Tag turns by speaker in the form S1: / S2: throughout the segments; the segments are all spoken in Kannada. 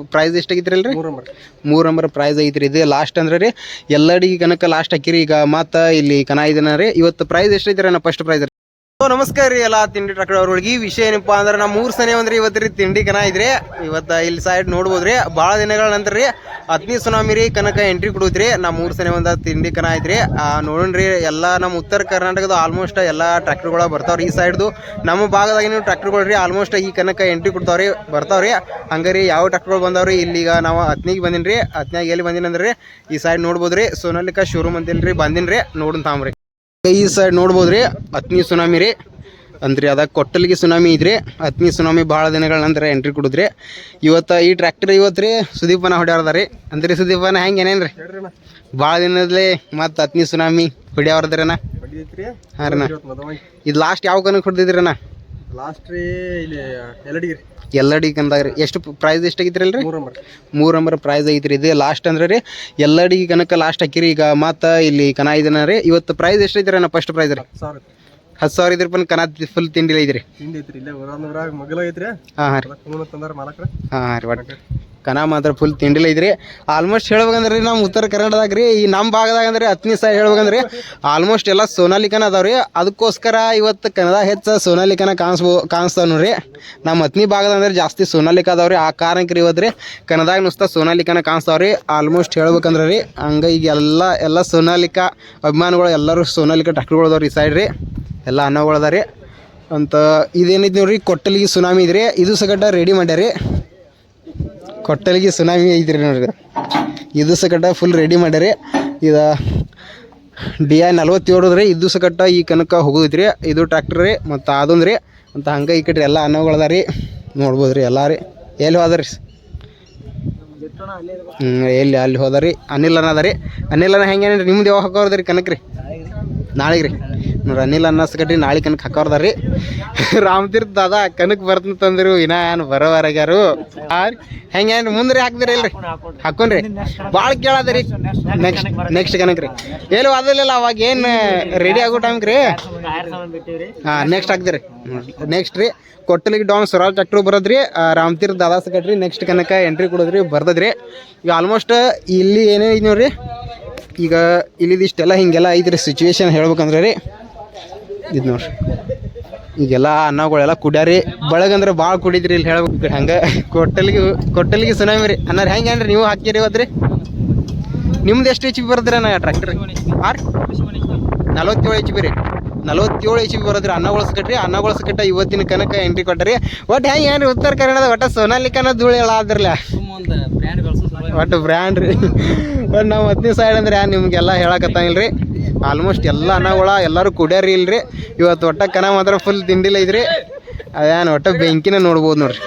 S1: ಪ್ರೈಸ್ ಎಷ್ಟಾಗಿತ್ತು ಅಲ್ರಿ?
S2: ಮೂರು ನಂಬರ್
S1: ಮೂರು ನಂಬರ್ ಪ್ರೈಸ್ ಐತ್ರಿ. ಇದು ಲಾಸ್ಟ್ ಅಂದ್ರೆ ರೀ ಎಲ್ಲಡಿಗೆ ಕನಕ ಲಾಸ್ಟ್ ಹಾಕಿರಿ. ಈಗ ಮತ್ತೆ ಇಲ್ಲಿ ಕನ ಇದನ್ನ ರೀ. ಇವತ್ತು ಪ್ರೈಸ್ ಎಷ್ಟೈತ್ರಿ ಅಣ್ಣ? ಫಸ್ಟ್ ಪ್ರೈಸ್ ನಮಸ್ಕಾರ ರೀ ಎಲ್ಲ ತಿಂಡಿ ಟ್ರಕ್ ಅವ್ರಿಗೆ ಈ ವಿಷಯ ಏನಪ್ಪ ಅಂದ್ರೆ ನಮ್ಮ ಮೂರು ಸನೆ ಅಂದ್ರೆ ಇವತ್ತು ರೀ ತಿಂಡಿ ಕನ ಇದ್ರಿ. ಇವತ್ತು ಇಲ್ಲಿ ಸೈಡ್ ನೋಡ್ಬೋದ್ರಿ ಭಾಳ ದಿನಗಳ ನಂತರ ರೀ ಹತ್ತನೇ ಸುನಾಮಿ ರೀ ಕನಕ ಎಂಟ್ರಿ ಕೊಡುತ್ರಿ ನಮ್ಮ ಮೂರು ಸನೆ ಒಂದ ತಿಂಡಿ ಕನ ಐತ್ರಿ. ನೋಡೋಣ್ರಿ ಎಲ್ಲ ನಮ್ಮ ಉತ್ತರ ಕರ್ನಾಟಕದ ಆಲ್ಮೋಸ್ಟ್ ಎಲ್ಲ ಟ್ರ್ಯಾಕ್ಟರ್ಗಳು ಬರ್ತಾವ್ರಿ ಈ ಸೈಡ್ದು ನಮ್ಮ ಭಾಗದಾಗಿನ ಟ್ರ್ಯಾಕ್ಟರ್ಗಳು ರೀ ಆಲ್ಮೋಸ್ಟ್ ಈ ಕನಕ ಎಂಟ್ರಿ ಕೊಡ್ತಾವ್ರಿ ಬರ್ತಾವ್ರಿ ಹಂಗಾರಿ ಯಾವ ಟ್ರ್ಯಾಕ್ಟರ್ಗಳು ಬಂದಾವ್ರಿ ಇಲ್ಲಿಗ ನಾವು ಹತ್ನಿಗೆ ಬಂದಿನಿ ರೀ ಹತ್ನಾಗ ಎಲ್ಲಿ ಬಂದಿನಿ ಅಂದ್ರೆ ರೀ ಈ ಸೈಡ್ ನೋಡ್ಬೋದ್ರಿ ಸೋನಾಲಿಕಾ ಶೋರೂಮ್ ಅಂತಿಲ್ರಿ, ಬಂದಿನಿ ರೀ ನೋಡೋಣ ತಾಮ್ರಿ ಈ ಸೈಡ್ ನೋಡ್ಬೋದ್ರಿ ಹತ್ನಿ ಸುನಾಮಿ ರೀ. ಅಂದ್ರಿ ಅದ ಕೊಟ್ಟಲಿಗೆ ಸುನಾಮಿ ಇದ್ರಿ. ಹತ್ನಿ ಸುನಾಮಿ ಭಾಳ ದಿನಗಳ ನಂತರ ಎಂಟ್ರಿ ಕೊಡುದ್ರಿ. ಇವತ್ತ ಈ ಟ್ರ್ಯಾಕ್ಟರ್ ಇವತ್ತು ರೀ ಸುದೀಪನ ಹೊಡ್ಯಾರ್ದ ರೀ. ಅಂದ್ರಿ ಸುದೀಪನ ಹೆಂಗೆ ಏನೇನು ರೀ ಭಾಳ ದಿನದಲ್ಲೇ ಮತ್ತು ಹತ್ನಿ ಸುನಾಮಿ
S2: ಐತ್ರಿ
S1: ಹಾಂ ರೀ ಇದು ಲಾಸ್ಟ್ ಯಾವ ಕನಕ್ಕೆ ಹೊಡೆದಿದ್ರಣ್ಣ
S2: ಲಾಸ್ಟ್ ರೀ ಇಲ್ಲಿ ಎಲ್ಲಡಿಗೆ ರೀ.
S1: ಎಲ್ಲಡಿ ಕನ್ದಾಗ ರೀ ಎಷ್ಟು ಪ್ರೈಸ್ ಎಷ್ಟಾಗಿತ್ರಿ ಅಲ್ರಿ?
S2: ಮೂರು ನಂಬರ್
S1: ಮೂರು ನಂಬರ್ ಪ್ರೈಸ್ ಐತ್ರಿ. ಇದು ಲಾಸ್ಟ್ ಅಂದ್ರೆ ರೀ ಎಲ್ಲಡಿ ಕನಕ ಲಾಸ್ಟ್ ಹಾಕಿರಿ. ಈಗ ಮತ್ತೆ ಇಲ್ಲಿ ಕನ ಇದನ್ನ ರೀ. ಇವತ್ತು ಪ್ರೈಸ್ ಎಷ್ಟೈತ್ರಿ ಅಣ್ಣ ಫಸ್ಟ್ ಪ್ರೈಸ್ ರೀ?
S2: ಸಾವಿರ
S1: ಹತ್ತು ಸಾವಿರ ಇದ್ರ ಪನ್ ಕನ ಫುಲ್ ತಿಂಡಿ ಐತ್ರಿ.
S2: ತಿಂಡಿ ಐತ್ರಿ. ಇಲ್ಲೇ ಊರಾಗ ಮಗಲ ಐತ್ರಿ.
S1: ಹಾಂ ಹಾಂ ರೀ. ಹಾಂ ರೀ. ಒಟ್ಟು ಕನ ಮಾತ್ರ ಫುಲ್ ತಿಂಡಿಲ್ಲ ಇದ್ರಿ. ಆಲ್ಮೋಸ್ಟ್ ಹೇಳ್ಬೇಕಂದ್ರೆ ರೀ, ನಮ್ಮ ಉತ್ತರ ಕರ್ನಾಟಕದಾಗ ರೀ, ಈ ನಮ್ಮ ಭಾಗದಾಗ ಅಂದ್ರೆ ಹತ್ತನೇ ಸಹ ಹೇಳ್ಬೇಕಂದ್ರೆ ಆಲ್ಮೋಸ್ಟ್ ಎಲ್ಲ ಸೋನಾಲಿಕನ ಅದಾವ ರೀ. ಅದಕ್ಕೋಸ್ಕರ ಇವತ್ತು ಕನ್ನಡ ಹೆಚ್ಚು ಸೋನಾಲಿಕನ ಕಾಣಿಸ್ಬೋ, ಕಾಣಿಸ್ತಾವ ನೋಡ್ರಿ. ನಮ್ಮ ಹತ್ತನೇ ಭಾಗದ ಅಂದ್ರೆ ಜಾಸ್ತಿ ಸೋನಾಲಿಕ ಅದಾವ ರೀ. ಆ ಕಾರಣಕ್ಕೆ ರೀ ಇವತ್ತು ರೀ, ಕನ್ನಡದಾಗ ನುಸ್ತಾ ಸೋನಾಲಿಕನ ಕಾಣಿಸ್ತಾವ ರೀ. ಆಲ್ಮೋಸ್ಟ್ ಹೇಳ್ಬೇಕಂದ್ರೆ ರೀ, ಹಂಗೆ ಈಗ ಎಲ್ಲ ಎಲ್ಲ ಸೋನಾಲಿಕ ಅಭಿಮಾನಿಗಳು ಎಲ್ಲರೂ ಸೋನಾಲಿಕ ಟ್ರ್ಯಾಕ್ಟರ್ಗಳು ಅದಾವ ರೀ ಸೈಡ್ ರೀ. ಎಲ್ಲ ಅನ್ನಗಳು ರೀ. ಅಂತ ಇದೇನಿದ್ ನೋಡ್ರಿ, ಕೊಟ್ಟಲಿಗೆ ಸುನಾಮಿ ಇದ್ರಿ. ಇದು ಸಗಟ ರೆಡಿ ಮಾಡ್ಯಾರಿ. ಕೊಟ್ಟಲಿಗೆ ಸುನಾಮಿ ಐತ್ರಿ ನೋಡ್ರಿ. ಇದು ಸಕಟ ಫುಲ್ ರೆಡಿ ಮಾಡ್ಯಾರಿ. ಇದು ಡಿ ಐ ನಲ್ವತ್ತೇಳು ರೀ ಇದು ಸಕಟ ಈ ಕನಕ ಹೋಗೋದೈತ್ರಿ ಇದು ಟ್ರ್ಯಾಕ್ಟರ್ ರೀ, ಮತ್ತು ಅದೊಂದು ರೀ. ಮತ್ತು ಹಂಗೆ ಈ ಕಡೆ ಎಲ್ಲ ಅನ್ನಗಳದ ರೀ. ನೋಡ್ಬೋದು ರೀ ಎಲ್ಲ ರೀ. ಎಲ್ಲಿ ಹೋದ ರೀ ಹ್ಞೂ ಎಲ್ಲಿ, ಅಲ್ಲಿ ಹೋದ ರೀ ಅನಿಲ್ ಅನ್ನ ಅದ ರೀ. ಅನಿಲ್ ಅನ್ನ ರೀ ನಿಮ್ದು ಯಾವಾಗ ರೀ ಕನಕ ರೀ ನಾಳೆಗೆ ರೀ. ನೋಡ್ರಿ ಅನಿಲ್ ಅನ್ನ ಸಕಟ್ರಿ ನಾಳೆ ಕನಕ ಹಾಕೋರ್ದ ರೀ ರಾಮತೀರ್ಥ ದಾದಾ ಕನಕ್ ಬರ್ತಂತಂದ್ರು ಇನ್ನ ಏನು ಬರೋವರೆಗಾರು ಹೆಂಗೆ ಏನು ಮುಂದೆ ರೀ ಹಾಕ್ದಿರಿ ಇಲ್ರಿ? ಹಾಕೊಂಡ್ರಿ. ಭಾಳ ಕೇಳದ್ರಿ. ರೀ ನೆಕ್ಸ್ಟ್ ನೆಕ್ಸ್ಟ್ ಕನಕ ರೀ. ಎಲ್ಲಿ ಅದಲ್ಲ ಅವಾಗ ಏನು ರೆಡಿ ಆಗೋ ಟೈಮ್ಗೆ ರೀ ಹಾಂ ನೆಕ್ಸ್ಟ್ ಹಾಕ್ದಿರಿ. ನೆಕ್ಸ್ಟ್ ರೀ ಕೊಟ್ಟಲಿಗೆ ಡೌನ್ ಸ್ವರಾಜ್ ಟ್ರ್ಯಾಕ್ಟರ್ ಬರೋದ್ರಿ ರಾಮತೀರ್ಥ ದಾದಾ ಕಟ್ರಿ ನೆಕ್ಸ್ಟ್ ಕನಕ ಎಂಟ್ರಿ ಕೊಡೋದ್ರಿ, ಬರ್ದದ್ರಿ. ಈಗ ಆಲ್ಮೋಸ್ಟ್ ಇಲ್ಲಿ ಏನೇ ನೋಡ್ರಿ? ಈಗ ಇಲ್ಲಿದಿಷ್ಟೆಲ್ಲ ಹಿಂಗೆಲ್ಲ ಐತ್ರಿ ಸಿಚುವೇಶನ್ ಹೇಳ್ಬೇಕಂದ್ರೆ ರೀ. ಇದು ನೋಡ್ರಿ. ಈಗೆಲ್ಲ ಅನ್ನಗಳೆಲ್ಲ ಕುಡ್ಯಾರಿ. ಬಳಗಂದ್ರೆ ಭಾಳ ಕುಡಿದ್ರಿ ಇಲ್ಲಿ ಹೇಳ್ಬೇಕು ಹಂಗೆ. ಕೊಟ್ಟಲಿಗೆ ಕೊಟ್ಟಲಿಗೆ ಸುನಾಮಿ ರೀ. ಅನ್ನಾರ ಹೆಂಗೆ ಏನ್ರಿ ನೀವು ಹಾಕಿರಿ ಇವತ್ತು ನಿಮ್ದು ಎಷ್ಟು ಎಚ್ ಪಿ ಬರೋದ್ರಿ ಅಣ್ಣ ಟ್ರ್ಯಾಕ್ಟರ್? ಹಾಂ ನಲವತ್ತೇಳು ಎಚ್ ಬಿ ರೀ. ನಲವತ್ತೇಳು ಬಿ ಬರೋದ್ರಿ ಅನ್ನಗಳು ಉಳಿಸ್ಕಟ್ರಿ. ಅನ್ನಗಳು ಉಳಿಸ್ಕಟ್ಟ ಇವತ್ತಿನ ಕನಕ ಎಂಟ್ರಿ ಕೊಟ್ಟರಿ. ಒಟ್ಟು ಹೆಂಗೆ ಏನ್ರಿ ಉತ್ತರ ಕನ್ನಡದ? ಒಟ್ಟು ಸೋನಾಲಿಕನ ಧೂಳು ಹೇಳ ಆದ್ರಲ್ಲ. ಒಟ್ಟು ಬ್ರ್ಯಾಂಡ್ ರೀ. ಒಟ್ಟು ನಾವು ಹತ್ತನೇ ಸೈಡ್ ಅಂದ್ರೆ ನಿಮ್ಗೆಲ್ಲ ಹೇಳಕತ್ತಂಗಿಲ್ಲ ರೀ ಆಲ್ಮೋಸ್ಟ್ ಎಲ್ಲ ಅನ್ನಗಳ ಎಲ್ಲರೂ ಕುಡ್ಯಾರಿ ಇಲ್ರಿ. ಇವತ್ತು ಒಟ್ಟ ಕನ ಮಾತ್ರ ಫುಲ್ ತಿಂಡಿಲ್ಲ ಐತ್ರಿ ಅದೇನು ಒಟ್ಟ ಬೆಂಕಿನ ನೋಡ್ಬೋದು ನೋಡ್ರಿ.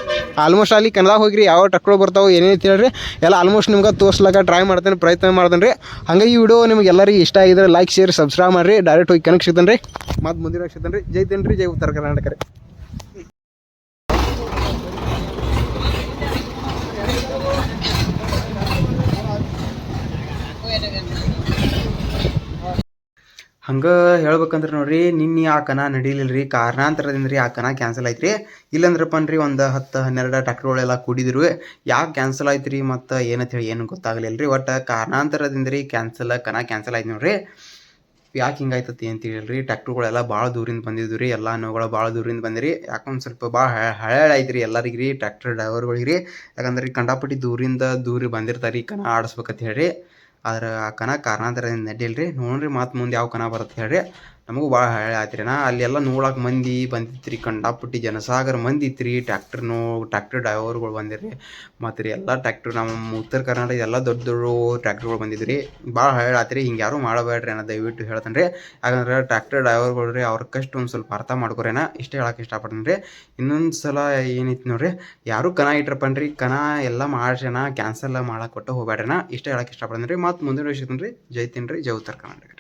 S1: ಆಲ್ಮೋಸ್ಟ್ ಅಲ್ಲಿ ಕನ್ನಡ ಹೋಗಿರಿ, ಯಾವ ಟಕ್ಗಳು ಬರ್ತಾವೆ ಏನೇನು ಹೇಳ್ರಿ. ಎಲ್ಲ ಆಲ್ಮೋಸ್ಟ್ ನಿಮ್ಗೆ ತೋರ್ಸ್ಲಕ್ಕ ಟ್ರೈ ಮಾಡ್ತೇನೆ, ಪ್ರಯತ್ನ ಮಾಡ್ತೇನೆ ರೀ ಹಂಗಾಗಿ ಈ ವಿಡಿಯೋ ನಿಮ್ಗೆ ಎಲ್ಲರಿಗೂ ಇಷ್ಟ ಆಗಿದ್ರೆ ಲೈಕ್ ಶೇರ್ ಸಬ್ಸ್ಕ್ರೈಬ್ ಮಾಡಿರಿ. ಡೈರೆಕ್ಟ್ ಹೋಗಿ ಕನೆಕ್ಟ್ ಸಿಗ್ತಾನೆ ರೀ ಮತ್ತು ಮುಂದಿನ ಸಿಗ್ತಾನೆ ರೀ ಜೈ ತಿನ್ರಿ, ಜೈ ಉತ್ತರ ಕರ್ನಾಟಕ ರೀ. ಹಂಗೆ ಹೇಳ್ಬೇಕಂದ್ರೆ ನೋಡ್ರಿ, ನಿನ್ನೆ ಆ ಕನ ನಡೀಲಿಲ್ಲ ರೀ ಕಾರಣಾಂತರದಿಂದ ರೀ ಆ ಕನ ಕ್ಯಾನ್ಸಲ್ ಆಯ್ತು ರೀ ಇಲ್ಲಂದ್ರಪ್ಪ ರೀ ಒಂದು ಹತ್ತು ಹನ್ನೆರಡು ಟ್ರ್ಯಾಕ್ಟರ್ಗಳೆಲ್ಲ ಕೂಡಿದ್ರು. ಯಾಕೆ ಕ್ಯಾನ್ಸಲ್ ಆಯ್ತು ರೀ ಮತ್ತು ಏನಂತ ಹೇಳಿ ಏನು ಗೊತ್ತಾಗಲಿಲ್ಲ ರೀ ಒಟ್ಟು ಕಾರಣಾಂತರದಿಂದ ರೀ ಕ್ಯಾನ್ಸಲ್ ಕನ ಕ್ಯಾನ್ಸಲ್ ಆಯ್ತು ನೋಡ್ರಿ. ಯಾಕೆ ಹಿಂಗಾಯ್ತತಿ ಅಂತ ಹೇಳಿರಿ ಟ್ರ್ಯಾಕ್ಟರ್ಗಳೆಲ್ಲ ಭಾಳ ದೂರಿಂದ ಬಂದಿದ್ದು ರೀ ಎಲ್ಲ ನೋವುಗಳು ಭಾಳ ದೂರಿಂದ ಬಂದಿರಿ. ಯಾಕೊಂದು ಸ್ವಲ್ಪ ಭಾಳ ಹಳೆ ಆಯ್ತು ರೀ ಎಲ್ಲರಿಗೆ ರೀ, ಟ್ರ್ಯಾಕ್ಟರ್ ಡ್ರೈವರ್ಗಳಿಗೆ ರೀ. ಯಾಕಂದ್ರೆ ಕಂಡಾಪಟ್ಟಿ ದೂರಿಂದ ದೂರ ಬಂದಿರ್ತಾರೆ ರೀ ಕನ ಆಡಿಸ್ಬೇಕಂತ ಹೇಳ್ರಿ. ಆದ್ರೆ ಆ ಕನ ಕಾರಣಾಂತರದಿಂದ ನಡಿಲ್ಲ ರೀ ನೋಡ್ರಿ ಮತ್ತು ಮುಂದೆ ಯಾವ ಕನ ಬರುತ್ತೆ ಹೇಳ್ರಿ. ನಮಗೂ ಭಾಳ ಹಳೆ ರೀ ನಾ. ಅಲ್ಲೆಲ್ಲ ನೋಡಕ್ಕೆ ಮಂದಿ ಬಂದಿತ್ರಿ ರೀ ಕಂಡಾಪಟ್ಟಿ ಜನಸಾಗರ ಮಂದಿ ಇತ್ತು ರೀ ಟ್ಯಾಕ್ಟರ್ ನೋ ಟ್ಯಾಕ್ಟರ್ ಡ್ರೈವರ್ಗಳು ಬಂದಿರಿ ಮತ್ತು ರೀ ಎಲ್ಲ ಟ್ಯಾಕ್ಟರ್ ನಮ್ಮ ಉತ್ತರ ಕರ್ನಾಟಕ ಎಲ್ಲ ದೊಡ್ಡ ದೊಡ್ಡ ಟ್ಯಾಕ್ಟರ್ಗಳು ಬಂದಿದ್ರಿ. ರೀ ಭಾಳ ಹಳೆ ಆಯ್ತು ರೀ ಹಿಂಗೆ ಯಾರೂ ಮಾಡಬೇಡ್ರಿ ಅನ್ನ ದಯವಿಟ್ಟು ಹೇಳ್ತಾನೆ ರೀ ಯಾಕಂದ್ರೆ ಟ್ಯಾಕ್ಟರ್ ಡ್ರೈವರ್ಗಳು ರೀ, ಅವ್ರ ಕಷ್ಟ ಒಂದು ಸ್ವಲ್ಪ ಅರ್ಥ ಮಾಡ್ಕೊರೇನ ಇಷ್ಟೇ ಹೇಳಕ್ಕೆ ಇಷ್ಟಪಡ್ತೀನಿ ರೀ. ಇನ್ನೊಂದು ಸಲ ಏನೈತಿ ನೋಡ್ರಿ, ಯಾರು ಕನ ಇಟ್ರಪ್ಪನ್ರಿ, ಕನ ಎಲ್ಲ ಮಾಡ್ಸೇನ ಕ್ಯಾನ್ಸಲ್ ಮಾಡಕ್ಕೆ ಕೊಟ್ಟು ಹೋಗ್ಬೇಡ್ರಿನ ಇಷ್ಟೇ ಹೇಳಕ್ಕೆ ಇಷ್ಟಪಡ್ತೀನಿ ರೀ. ಮತ್ತು ಮುಂದಿನ ವಿಷಯ ರೀ ಜೈ ರೀ ಜೈ ಉತ್ತರ ಕರ್ನಾಟಕ